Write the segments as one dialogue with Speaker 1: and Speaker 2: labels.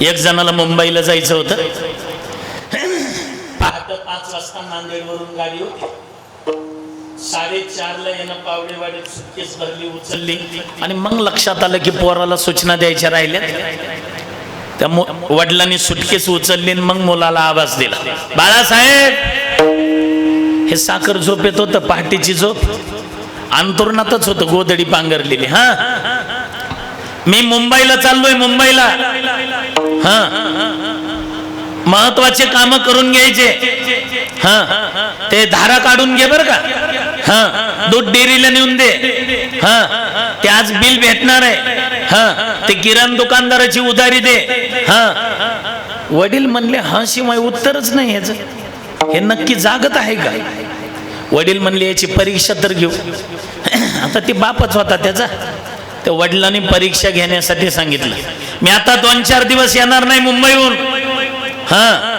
Speaker 1: एक जणाला मुंबईला जायचं होतं. पहाटे पाच वाजता नांदेडवरून गाडी होती. साडेचारला येणं पावडेवाडीत सुटकेस भरली उचलली. आणि मग लक्षात आलं की पोराला सूचना द्यायच्या राहिल्या त्या वडिलांनी सुटकेस उचलली आणि मग मुलाला आवाज दिला. बाळासाहेब! हे साखर झोप येत होतं पहाटेची झोप. अंतरुणातच होतं गोदडी पांघरलेली हा. मी मुंबईला चाललोय मुंबईला. हा. महत्त्वाचे काम करून घ्यायचे. हा. ते धारा काढून घे बर का. हा. दूध डेअरीला नेऊन दे. हा. ते आज बिल भेटणार आहे. हा. ते किराण दुकानदाराची उधारी दे. हा. वडील म्हणले हा शिवाय उत्तरच नाही याच. हे नक्की जागत आहे का? वडील म्हणले याची परीक्षा तर घेऊ. आता ती बापच होता त्याचा. त्या वडिलांनी परीक्षा घेण्यासाठी सांगितलं. मी आता दोन चार दिवस येणार नाही मुंबईहून. हा.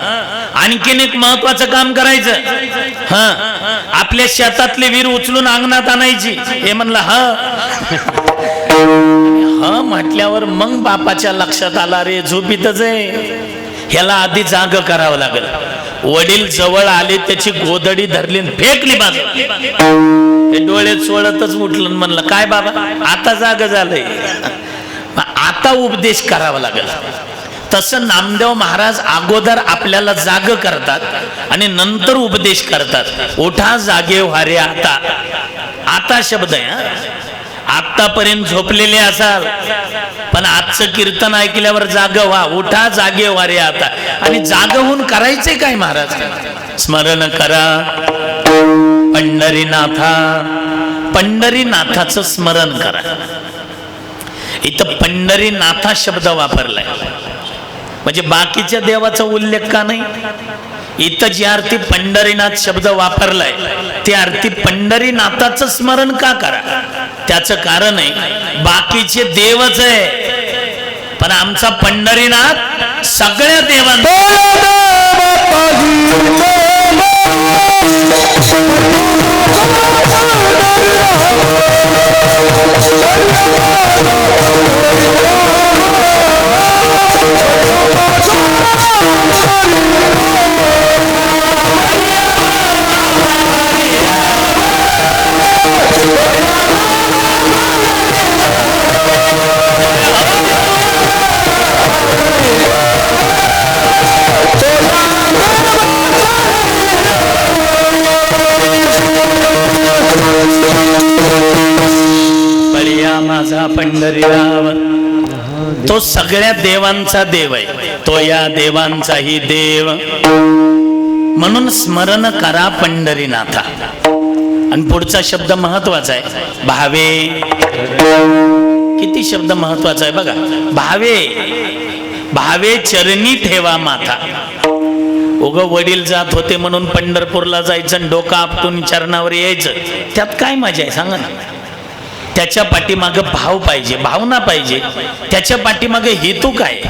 Speaker 1: आणखीन एक महत्वाचं काम करायचं. हा. आपल्या शेतातले वीर उचलून अंगणात आणायची. हे म्हणलं हा. हा म्हटल्यावर मग बापाच्या लक्षात आला रे झोपीतच आहे. ह्याला आधी जाग करावं लागल. वडील जवळ आले त्याची गोदडी धरली फेकली बाजू हे डोळे चोळतच उठलं म्हणलं काय बाबा आता जाग झालंय. आता उपदेश करावा लागेल. तसं नामदेव महाराज अगोदर आपल्याला जाग करतात आणि नंतर उपदेश करतात. उठा जागे व्हारे आता. आता शब्द आहे आत्तापर्यंत आतापर्यंत झोपलेले असाल. पण आजचं कीर्तन ऐकल्यावर जाग व्हा उठा जागे वारे आता. आणि जाग होऊन करायचे काय महाराज? स्मरण करा. पंढरीनाथा पंढरीनाथाचं स्मरण करा. इथं पंढरीनाथा शब्द वापरलाय. म्हणजे बाकीच्या देवाचा उल्लेख का नाही? इथं जी आरती पंढरीनाथ शब्द वापरलाय ती आरती पंढरीनाथाच स्मरण का करा? त्याच कारण आहे बाकीचे देवच आहे. पण आमचा पंढरीनाथ सगळ्या देवांना पंढरीराव. तो सगळ्या देवांचा देव आहे. तो या देवांचाही देव. म्हणून स्मरण करा पंढरीनाथा. आणि पुढचा शब्द महत्त्वाचा आहे. भावे. किती शब्द महत्त्वाचा आहे बघा. भावे. भावे चरणी ठेवा माथा. उग वडील जात होते म्हणून पंढरपूरला जायचं आणि डोकं आपटून चरणावर यायचं. त्यात काय मजा आहे? सांगा ना. त्याच्या पाठीमागं भाव पाहिजे भावना पाहिजे. त्याच्या पाठीमागं हेतू काय?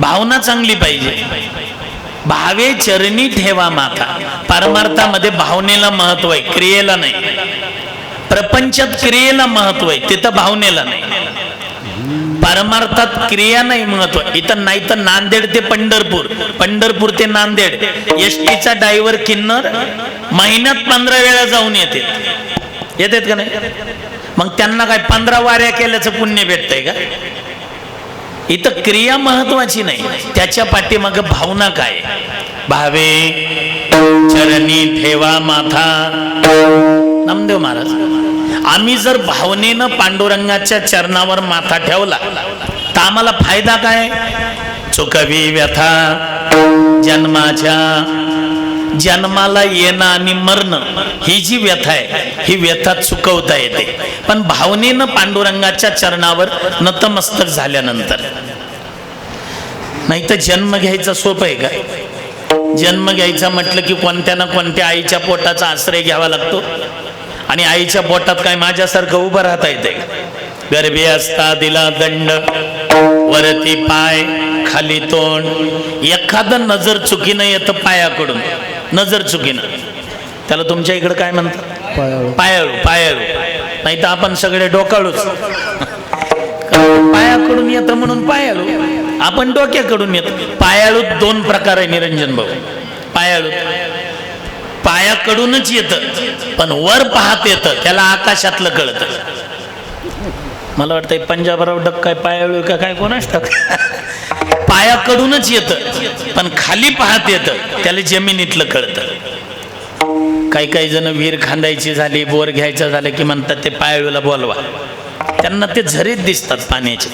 Speaker 1: भावना चांगली पाहिजे. भावे चरणी ठेवा माता. परमार्थामध्ये भावनेला महत्त्व आहे क्रियेला नाही. प्रपंचात क्रियेला महत्त्व आहे तिथं भावनेला नाही. परमार्थात क्रिया नाही महत्त्व. इथं नाही तर नांदेड ते पंढरपूर. पंढरपूर ते नांदेड. एस टीचा ड्रायव्हर किन्नर महिन्यात पंधरा वेळा जाऊन येते. येतात का नाही? मग त्यांना काय पंधरा वाऱ्या केल्याचं पुण्य भेटतंय का? इथं क्रिया महत्वाची नाही. त्याच्या पाठीमाग भावना काय? भावे चरणी ठेवा माथा. नामदेव महाराज आम्ही जर भावनेनं पांडुरंगाच्या चरणावर माथा ठेवला तर आम्हाला फायदा काय? चुकवी व्यथा जन्माच्या जन्माला येणं आणि मरणं ही जी व्यथा आहे ही व्यथा चुकवता येते. पण भावनेनं पांडुरंगाच्या चरणावर नतमस्तक झाल्यानंतर. नाही तर जन्म घ्यायचा सोप आहे का? जन्म घ्यायचा म्हटलं की कोणत्या ना कोणत्या आईच्या पोटाचा आश्रय घ्यावा लागतो. आणि आईच्या पोटात काय माझ्यासारखं उभं राहता येते गर्भी असता दिला दंड वरती पाय खाली तोंड. एखादं नजर चुकीनं येतं पायाकडून. नजर चुकीनं. त्याला तुमच्या इकडे काय म्हणतात?
Speaker 2: पायाळू.
Speaker 1: पायाळू पायाळू. नाही तर आपण सगळे डोकाळूच. पायाकडून येतं म्हणून पायाळू. आपण डोक्याकडून येतो. पायाळूत दोन प्रकार आहे निरंजन भाऊ. पायाळूत. पायाकडूनच येतं पण वर पाहत येतं. त्याला आकाशातलं कळतं. मला वाटतं पंजाबराव डक काय पायाळू का काय कोणाच टाक पायाकडूनच येतं पण खाली पाहत येतं त्याला जमिनीतलं कळतं. काही काही जण विहीर खांदायची झाली बोर घ्यायचं झालं की म्हणतात ते पायाळूला बोलवा. त्यांना ते झरीत दिसतात पाण्याचे.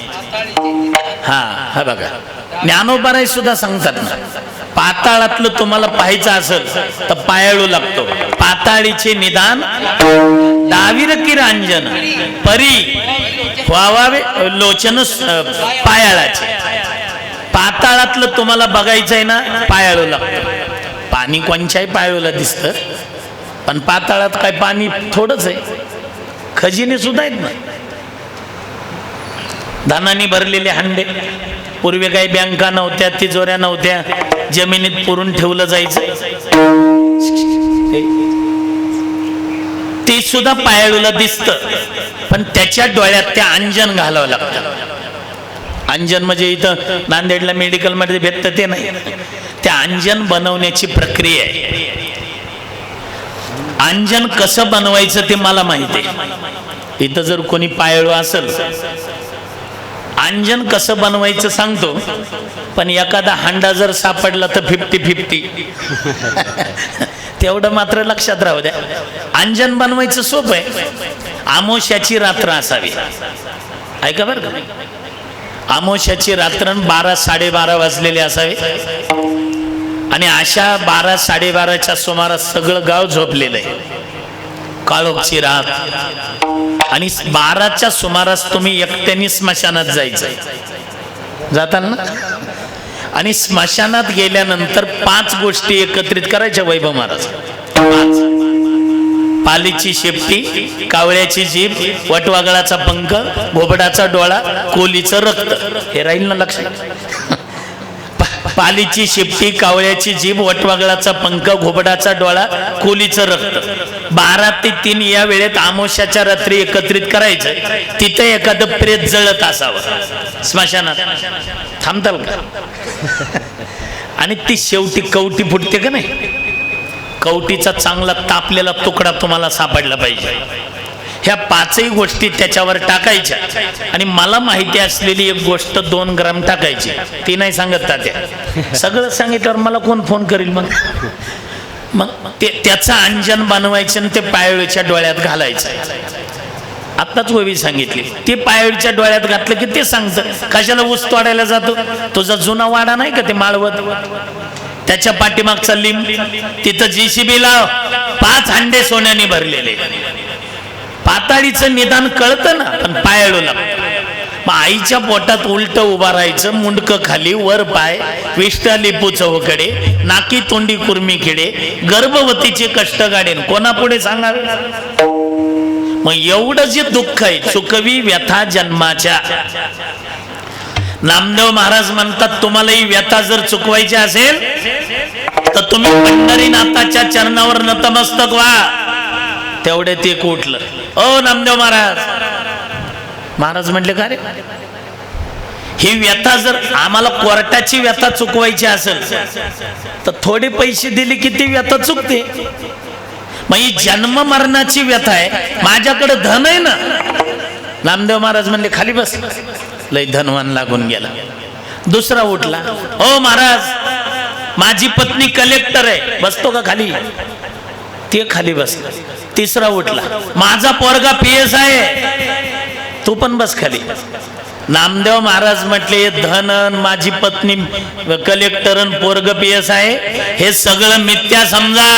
Speaker 1: हा हा बघा. ज्ञानोबाराय सुद्धा सांगतात ना पाताळातलं तुम्हाला पाहायचं असेल तर पायाळू लागतो. पाताळीचे निदान दावीर की रांजन परी व्हावावे लोचन पायाळाचे. पाताळातलं तुम्हाला बघायचं आहे ना पायाळू लागतं. पाणी कोणच्याही पायाळूला दिसतं पण पाताळात काय पाणी थोडंच आहे. खजिने सुद्धा आहेत ना. धानाने भरलेले हंडे पूर्वी काही बँका नव्हत्या तिजोऱ्या नव्हत्या जमिनीत पुरून ठेवलं जायचं. ते सुद्धा पायाळूला दिसत पण त्याच्या डोळ्यात त्या अंजन घालावं लागतं. अंजन म्हणजे इथं नांदेडला मेडिकलमध्ये भेटतं ते नाही. त्या अंजन बनवण्याची प्रक्रिया आहे. अंजन कसं बनवायचं ते मला माहिती आहे. इथं जर कोणी पायळू असेल अंजन कसं बनवायचं सांगतो पण एखादा हांडा जर सापडला तर फिफ्टी फिफ्टी तेवढं मात्र लक्षात राहू द्या. अंजन बनवायचं सोपं आहे. आमोशाची रात्र असावी. ऐका बरं का? आमोशाची रात्र बारा साडेबारा वाजलेले असावे. आणि अशा बारा साडेबाराच्या सुमारास सगळं गाव झोपलेलं आहे. काळोखची रात. आणि बाराच्या सुमारास तुम्ही एकट्याने स्मशानात जायचं. जाताना आणि स्मशानात गेल्यानंतर पाच गोष्टी एकत्रित करायच्या वैभव महाराज. पाच. पालीची शेपटी कावळ्याची जीभ वटवागळाचा पंख घोबडाचा डोळा कोलीचं रक्त. हे राहील ना लक्षात? पालीची शेपटी कावळ्याची जीभ वटवागळाचा पंख घोबडाचा डोळा कोलीचं रक्त. बारा ते तीन या वेळेत आमोशाच्या रात्री एकत्रित करायचं. तिथे एखादं प्रेत जळत असावं. स्मशानात. थांबताल का? आणि ती शेवटी कवटी फुटते का नाही? कवटीचा चांगला तापलेला तुकडा तुम्हाला सापडला पाहिजे. ह्या पाचही गोष्टी त्याच्यावर टाकायच्या. आणि मला माहिती असलेली एक गोष्ट दोन ग्राम टाकायची. ती नाही सांगत त्या सगळं सांगितल्यावर मला कोण फोन करील मग? मग ते त्याचं अंजन बनवायचं आणि ते पायळीच्या डोळ्यात घालायचं. आत्ताच ववी सांगितली. ते पायळीच्या डोळ्यात घातलं की ते सांगतं. कशाला ऊस तोडायला जातो? तुझा जुना वाडा नाही का ते माळवत? त्याच्या पाठीमागचा लिंब तिथं जीसीबी लाव पाच हांडे सोन्याने भरलेले. पाताळीचं निदान कळतं ना पण पायाळू लागतं. मग आईच्या पोटात उलट उभा राहायचं मुंडक खाली वर पाय विष्टा लिपू चौकडे नाकी तोंडी कुर्मी खेडे गर्भवतीचे कष्ट गाडेन कोणापुढे सांगावे? मग एवढं जे दुःख आहे चुकवी व्यथा जन्माच्या. नामदेव महाराज म्हणतात तुम्हाला ही व्यथा जर चुकवायची असेल तर तुम्ही पंढरीनाथाच्या चरणावर नतमस्तक व्हा. तेवढे ते कुठलं? ओ नामदेव महाराज. महाराज म्हटले का रे? ही व्यथा जर आम्हाला कोर्टाची व्यथा चुकवायची असेल तर थोडे पैसे दिले की ती व्यथा चुकते. मग ही जन्म मरणाची व्यथा आहे. माझ्याकडे धन आहे ना. नामदेव महाराज म्हणले खाली बस. लय धनवान लागून गेला दुसरा उठला हो महाराज माझी पत्नी कलेक्टर आहे बसतो का खाली ते खाली बस तिसरा उठला माझा पोरगा पी एस आहे तू पण बस खाली नामदेव महाराज म्हटले धन अन माझी पत्नी कलेक्टर अन पोरग पी एस आहे हे सगळं मिथ्या समजा